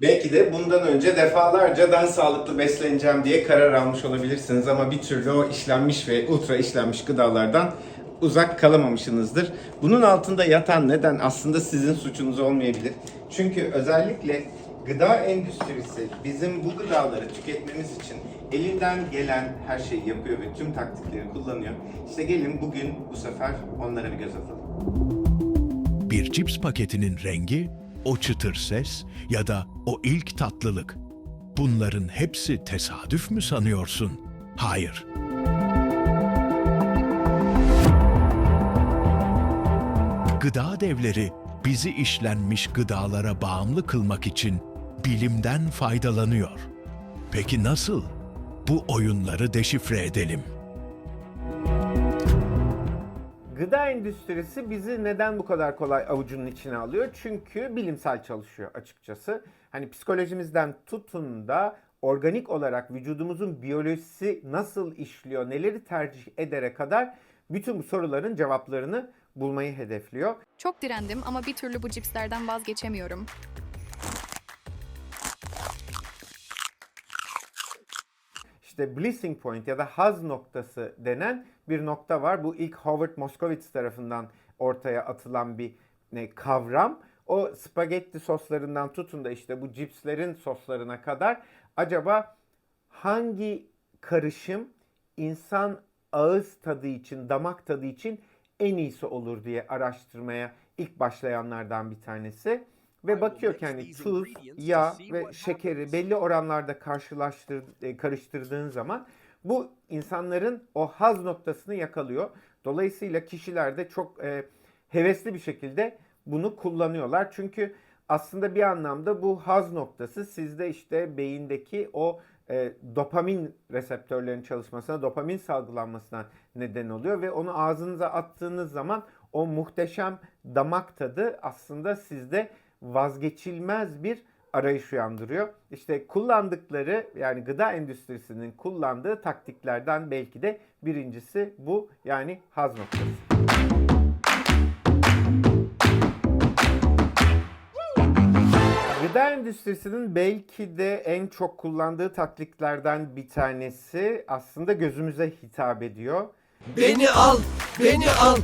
Belki de bundan önce defalarca daha sağlıklı besleneceğim diye karar almış olabilirsiniz ama bir türlü o işlenmiş ve ultra işlenmiş gıdalardan uzak kalamamışsınızdır. Bunun altında yatan neden aslında sizin suçunuz olmayabilir. Çünkü özellikle gıda endüstrisi bizim bu gıdaları tüketmemiz için elinden gelen her şeyi yapıyor ve tüm taktikleri kullanıyor. İşte gelin bugün bu sefer onlara bir göz atalım. Bir cips paketinin rengi, o çıtır ses ya da o ilk tatlılık. Bunların hepsi tesadüf mü sanıyorsun? Hayır. Gıda devleri bizi işlenmiş gıdalara bağımlı kılmak için bilimden faydalanıyor. Peki nasıl? Bu oyunları deşifre edelim. Gıda endüstrisi bizi neden bu kadar kolay avucunun içine alıyor? Çünkü bilimsel çalışıyor açıkçası. Hani psikolojimizden tutun da organik olarak vücudumuzun biyolojisi nasıl işliyor, neleri tercih edere kadar bütün bu soruların cevaplarını bulmayı hedefliyor. Çok direndim ama bir türlü bu cipslerden vazgeçemiyorum. İşte blissing point ya da haz noktası denen bir nokta var. Bu ilk Howard Moskowitz tarafından ortaya atılan bir ne, kavram. O spagetti soslarından tutun da işte bu cipslerin soslarına kadar acaba hangi karışım insan ağız tadı için, damak tadı için en iyisi olur diye araştırmaya ilk başlayanlardan bir tanesi. Ve bakıyor ki hani tuz, yağ ve şekeri belli oranlarda karşılaştır, e, karıştırdığın zaman bu insanların o haz noktasını yakalıyor. Dolayısıyla kişiler de çok e, hevesli bir şekilde bunu kullanıyorlar. Çünkü aslında bir anlamda bu haz noktası sizde işte beyindeki o e, dopamin reseptörlerinin çalışmasına, dopamin salgılanmasına neden oluyor ve onu ağzınıza attığınız zaman o muhteşem damak tadı aslında sizde vazgeçilmez bir arayış uyandırıyor. İşte kullandıkları yani gıda endüstrisinin kullandığı taktiklerden belki de birincisi bu yani haz noktası. Gıda endüstrisinin belki de en çok kullandığı taktiklerden bir tanesi aslında gözümüze hitap ediyor. Beni al, beni al.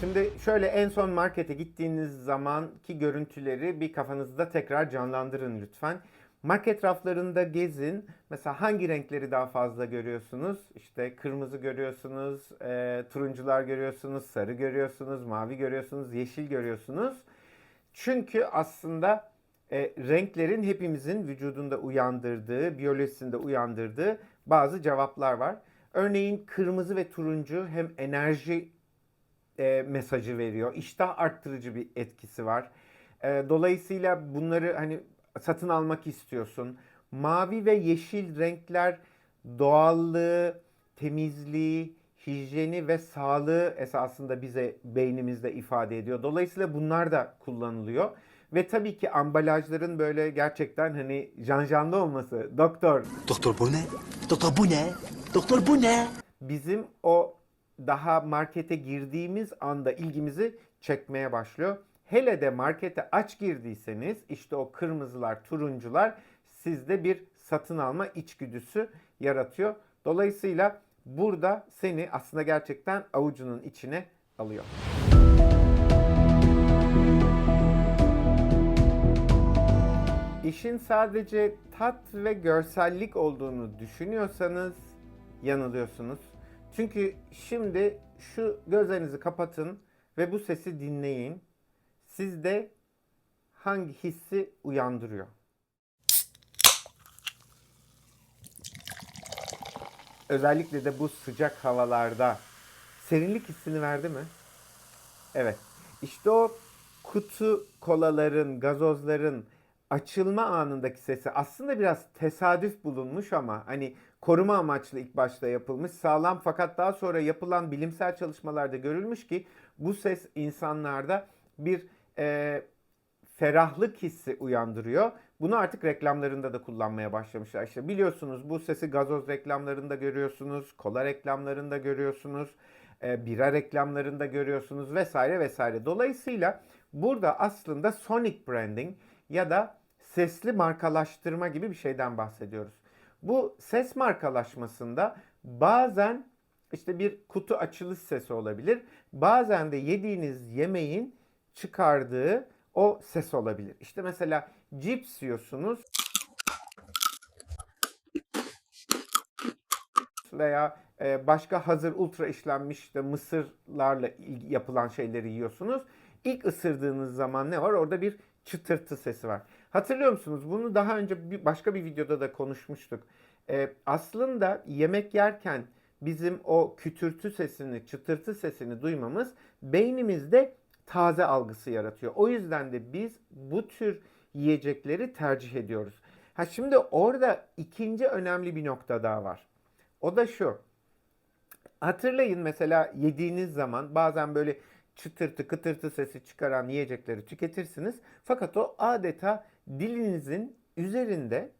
Şimdi şöyle en son markete gittiğiniz zamanki görüntüleri bir kafanızda tekrar canlandırın lütfen. Market raflarında gezin. Mesela hangi renkleri daha fazla görüyorsunuz? İşte kırmızı görüyorsunuz, e, turuncular görüyorsunuz, sarı görüyorsunuz, mavi görüyorsunuz, yeşil görüyorsunuz. Çünkü aslında e, renklerin hepimizin vücudunda uyandırdığı, biyolojisinde uyandırdığı bazı cevaplar var. Örneğin kırmızı ve turuncu hem enerji e, mesajı veriyor. İştah arttırıcı bir etkisi var. E, dolayısıyla bunları hani satın almak istiyorsun. Mavi ve yeşil renkler doğallığı, temizliği, hijyeni ve sağlığı esasında bize beynimizde ifade ediyor. Dolayısıyla bunlar da kullanılıyor. Ve tabii ki ambalajların böyle gerçekten hani janjanlı olması, doktor Doktor bu ne? Doktor bu ne? Doktor bu ne? bizim o daha markete girdiğimiz anda ilgimizi çekmeye başlıyor. Hele de markete aç girdiyseniz işte o kırmızılar, turuncular sizde bir satın alma içgüdüsü yaratıyor. Dolayısıyla burada seni aslında gerçekten avucunun içine alıyor. İşin sadece tat ve görsellik olduğunu düşünüyorsanız yanılıyorsunuz. Çünkü şimdi şu gözlerinizi kapatın ve bu sesi dinleyin. Sizde hangi hissi uyandırıyor? Özellikle de bu sıcak havalarda serinlik hissini verdi mi? Evet. İşte o kutu kolaların, gazozların açılma anındaki sesi aslında biraz tesadüf bulunmuş ama hani koruma amaçlı ilk başta yapılmış sağlam fakat daha sonra yapılan bilimsel çalışmalarda görülmüş ki bu ses insanlarda bir e, ferahlık hissi uyandırıyor. Bunu artık reklamlarında da kullanmaya başlamışlar. İşte biliyorsunuz bu sesi gazoz reklamlarında görüyorsunuz, kola reklamlarında görüyorsunuz. e, bira reklamlarında görüyorsunuz vesaire vesaire. Dolayısıyla burada aslında sonic branding ya da sesli markalaştırma gibi bir şeyden bahsediyoruz. Bu ses markalaşmasında bazen işte bir kutu açılış sesi olabilir. Bazen de yediğiniz yemeğin çıkardığı o ses olabilir. İşte mesela cips yiyorsunuz veya e, başka hazır ultra işlenmiş işte mısırlarla yapılan şeyleri yiyorsunuz. İlk ısırdığınız zaman ne var? Orada bir çıtırtı sesi var. Hatırlıyor musunuz? Bunu daha önce bir başka bir videoda da konuşmuştuk. E, aslında yemek yerken bizim o kütürtü sesini, çıtırtı sesini duymamız beynimizde taze algısı yaratıyor. O yüzden de biz bu tür yiyecekleri tercih ediyoruz. Ha şimdi orada ikinci önemli bir nokta daha var. O da şu. Hatırlayın mesela yediğiniz zaman bazen böyle çıtırtı kıtırtı sesi çıkaran yiyecekleri tüketirsiniz. Fakat o adeta dilinizin üzerinde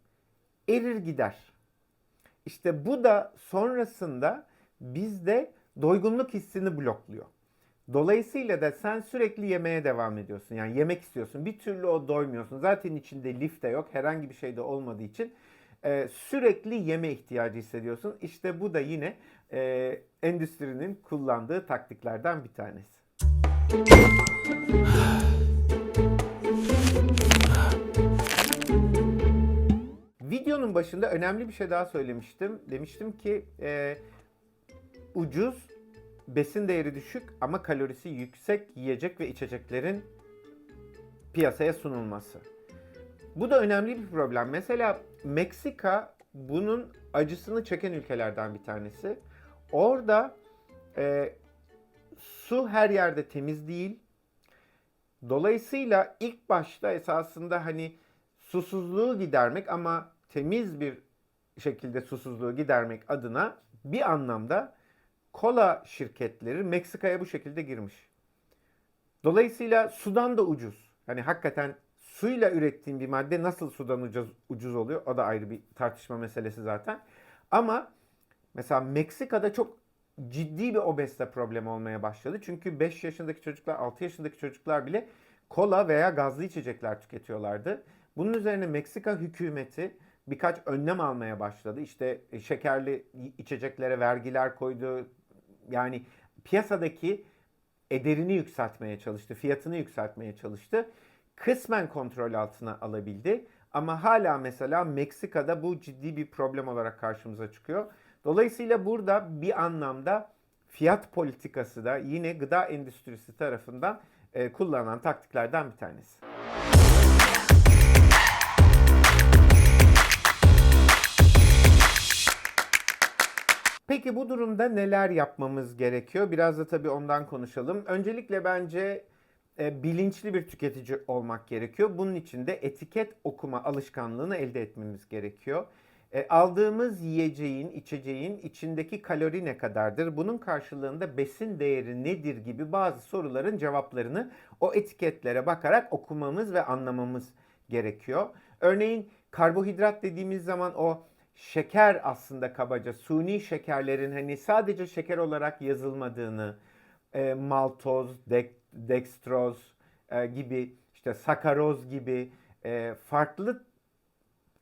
erir gider. İşte bu da sonrasında bizde doygunluk hissini blokluyor. Dolayısıyla da sen sürekli yemeye devam ediyorsun. Yani yemek istiyorsun. Bir türlü o doymuyorsun. Zaten içinde lif de yok. Herhangi bir şey de olmadığı için e, sürekli yeme ihtiyacı hissediyorsun. İşte bu da yine e, endüstrinin kullandığı taktiklerden bir tanesi. Videonun başında önemli bir şey daha söylemiştim. Demiştim ki e, ucuz, besin değeri düşük ama kalorisi yüksek yiyecek ve içeceklerin piyasaya sunulması. Bu da önemli bir problem. Mesela Meksika bunun acısını çeken ülkelerden bir tanesi. Orada e, su her yerde temiz değil. Dolayısıyla ilk başta esasında hani susuzluğu gidermek ama temiz bir şekilde susuzluğu gidermek adına bir anlamda kola şirketleri Meksika'ya bu şekilde girmiş. Dolayısıyla sudan da ucuz. Hani hakikaten suyla ürettiğin bir madde nasıl sudan ucuz, ucuz oluyor? O da ayrı bir tartışma meselesi zaten. Ama mesela Meksika'da çok ciddi bir obezite problemi olmaya başladı. Çünkü 5 yaşındaki çocuklar, 6 yaşındaki çocuklar bile kola veya gazlı içecekler tüketiyorlardı. Bunun üzerine Meksika hükümeti birkaç önlem almaya başladı. İşte e, şekerli içeceklere vergiler koydu. Yani piyasadaki ederini yükseltmeye çalıştı, fiyatını yükseltmeye çalıştı. Kısmen kontrol altına alabildi. Ama hala mesela Meksika'da bu ciddi bir problem olarak karşımıza çıkıyor. Dolayısıyla burada bir anlamda fiyat politikası da yine gıda endüstrisi tarafından e, kullanılan taktiklerden bir tanesi. Peki bu durumda neler yapmamız gerekiyor? Biraz da tabii ondan konuşalım. Öncelikle bence e, bilinçli bir tüketici olmak gerekiyor. Bunun için de etiket okuma alışkanlığını elde etmemiz gerekiyor. E, aldığımız yiyeceğin, içeceğin içindeki kalori ne kadardır? Bunun karşılığında besin değeri nedir gibi bazı soruların cevaplarını o etiketlere bakarak okumamız ve anlamamız gerekiyor. Örneğin karbonhidrat dediğimiz zaman o şeker aslında kabaca suni şekerlerin hani sadece şeker olarak yazılmadığını, e, maltoz, dek, dextroz e, gibi işte sakaroz gibi e, farklı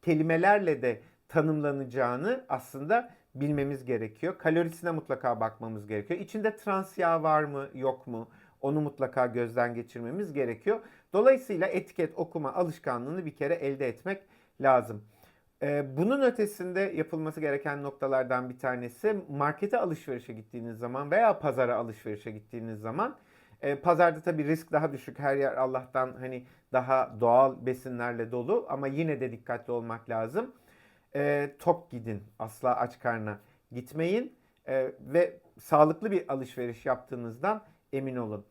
kelimelerle de tanımlanacağını aslında bilmemiz gerekiyor. Kalorisine mutlaka bakmamız gerekiyor. İçinde trans yağ var mı yok mu onu mutlaka gözden geçirmemiz gerekiyor. Dolayısıyla etiket okuma alışkanlığını bir kere elde etmek lazım. Ee, bunun ötesinde yapılması gereken noktalardan bir tanesi markete alışverişe gittiğiniz zaman veya pazara alışverişe gittiğiniz zaman e, pazarda tabii risk daha düşük. Her yer Allah'tan hani daha doğal besinlerle dolu ama yine de dikkatli olmak lazım. E, tok gidin. Asla aç karna gitmeyin. E, ve sağlıklı bir alışveriş yaptığınızdan emin olun.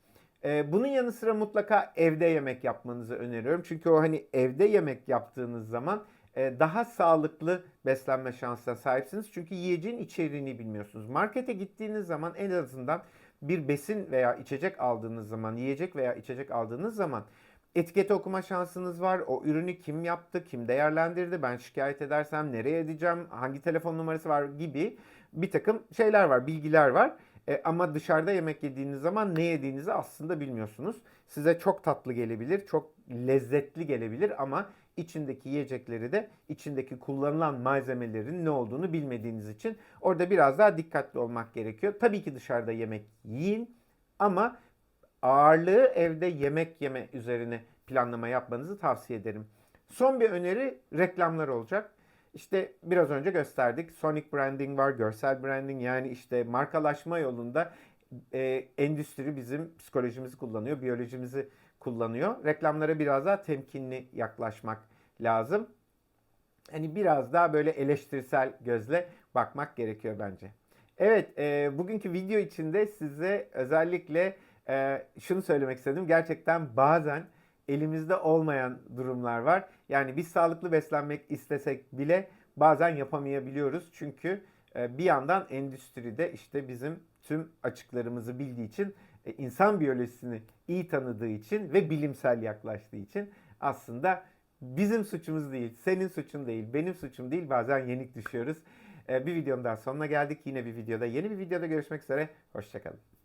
Bunun yanı sıra mutlaka evde yemek yapmanızı öneriyorum. Çünkü o hani evde yemek yaptığınız zaman daha sağlıklı beslenme şansına sahipsiniz. Çünkü yiyeceğin içeriğini bilmiyorsunuz. Markete gittiğiniz zaman en azından bir besin veya içecek aldığınız zaman, yiyecek veya içecek aldığınız zaman etiketi okuma şansınız var. O ürünü kim yaptı, kim değerlendirdi, ben şikayet edersem nereye edeceğim, hangi telefon numarası var gibi bir takım şeyler var, bilgiler var. E, ama dışarıda yemek yediğiniz zaman ne yediğinizi aslında bilmiyorsunuz. Size çok tatlı gelebilir, çok lezzetli gelebilir ama içindeki yiyecekleri de içindeki kullanılan malzemelerin ne olduğunu bilmediğiniz için orada biraz daha dikkatli olmak gerekiyor. Tabii ki dışarıda yemek yiyin ama ağırlığı evde yemek yeme üzerine planlama yapmanızı tavsiye ederim. Son bir öneri reklamlar olacak. İşte biraz önce gösterdik. Sonic branding var, görsel branding yani işte markalaşma yolunda e, endüstri bizim psikolojimizi kullanıyor, biyolojimizi kullanıyor. Reklamlara biraz daha temkinli yaklaşmak lazım. Hani biraz daha böyle eleştirisel gözle bakmak gerekiyor bence. Evet, e, bugünkü video içinde size özellikle e, şunu söylemek istedim. Gerçekten bazen elimizde olmayan durumlar var. Yani biz sağlıklı beslenmek istesek bile bazen yapamayabiliyoruz. Çünkü e, bir yandan endüstride işte bizim tüm açıklarımızı bildiği için, insan biyolojisini iyi tanıdığı için ve bilimsel yaklaştığı için aslında bizim suçumuz değil, senin suçun değil, benim suçum değil. Bazen yenik düşüyoruz. E, Bir videonun daha sonuna geldik. Yine bir videoda, yeni bir videoda görüşmek üzere. Hoşçakalın.